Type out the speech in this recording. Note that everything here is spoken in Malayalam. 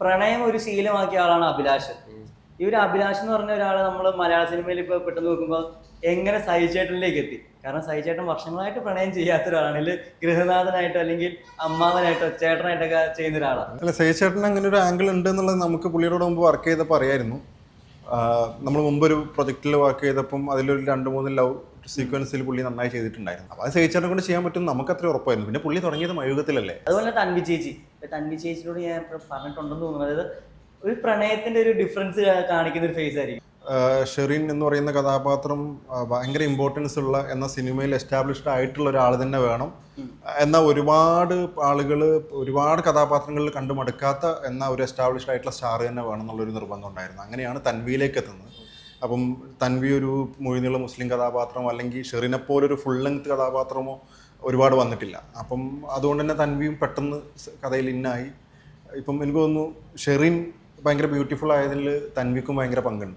പ്രണയം ഒരു ശീലമാക്കിയ ആളാണ് അഭിലാഷ്. ഈ ഒരു അഭിലാഷ് എന്ന് പറഞ്ഞ ഒരാളെ നമ്മൾ മലയാള സിനിമയിൽ ഇപ്പൊ പെട്ടെന്ന് നോക്കുമ്പോൾ എങ്ങനെ സഹിച്ചേട്ടനിലേക്ക് എത്തി? കാരണം സഹിച്ചേട്ടൻ വർഷങ്ങളായിട്ട് പ്രണയം ചെയ്യാത്ത ഒരാളാണ്. ഇതിൽ ഗൃഹനാഥനായിട്ടോ അല്ലെങ്കിൽ അമ്മാവനായിട്ടോ ചേട്ടനായിട്ടൊക്കെ ചെയ്യുന്ന ഒരാളാണ്. അല്ല സഹിച്ചേട്ടൻ അങ്ങനെ ഒരു ആംഗിൾ ഉണ്ട് എന്നുള്ളത് നമുക്ക് പുള്ളിയോട് മുമ്പ് വർക്ക് ചെയ്തപ്പോൾ അറിയായിരുന്നു. നമ്മൾ മുമ്പ് ഒരു പ്രൊജക്റ്റിൽ വർക്ക് ചെയ്തപ്പം അതിലൊരു രണ്ട് മൂന്ന് ലവ് സീക്വൻസിൽ പുള്ളി നന്നായി ചെയ്തിട്ടുണ്ടായിരുന്നു. അപ്പോൾ അത് സഹിച്ചേട്ടനെ കൊണ്ട് ചെയ്യാൻ പറ്റും നമുക്ക് അത്ര ഉറപ്പായിരുന്നു. പിന്നെ പുള്ളി തുടങ്ങിയത് മയുഗത്തിലല്ലേ അതുപോലെ തൻവി ചേച്ചി തൻവി ചേച്ചിയോട് ഞാൻ പറഞ്ഞിട്ടുണ്ടെന്ന് തോന്നുന്നു. അതായത് ഒരു പ്രണയത്തിന്റെ ഒരു ഡിഫറൻസ് കാണിക്കുന്ന ഒരു ഫേസ് ആയിരിക്കും. ഷെറിൻ എന്ന് പറയുന്ന കഥാപാത്രം ഭയങ്കര ഇമ്പോർട്ടൻസ് ഉള്ള എന്ന സിനിമയിൽ എസ്റ്റാബ്ലിഷ്ഡ് ആയിട്ടുള്ള ഒരാൾ തന്നെ വേണം. എന്നാൽ ഒരുപാട് ആളുകൾ ഒരുപാട് കഥാപാത്രങ്ങളിൽ കണ്ടുമടുക്കാത്ത എന്ന ഒരു എസ്റ്റാബ്ലിഷ്ഡ് ആയിട്ടുള്ള സ്റ്റാർ തന്നെ വേണം എന്നുള്ളൊരു നിർബന്ധം ഉണ്ടായിരുന്നു. അങ്ങനെയാണ് തൻവിയിലേക്ക് എത്തുന്നത്. അപ്പം തൻവി ഒരു മൊഴിനുള്ള മുസ്ലിം കഥാപാത്രമോ അല്ലെങ്കിൽ ഷെറിനെപ്പോലൊരു ഫുൾ ലെങ്ത് കഥാപാത്രമോ ഒരുപാട് വന്നിട്ടില്ല. അപ്പം അതുകൊണ്ട് തന്നെ തൻവിയും പെട്ടെന്ന് കഥയിൽ ഇന്നായി ഇപ്പം എനിക്ക് തോന്നുന്നു ഷെറിൻ ഭയങ്കര ബ്യൂട്ടിഫുൾ ആയതിൽ തൻവിക്കും ഭയങ്കര പങ്കുണ്ട്.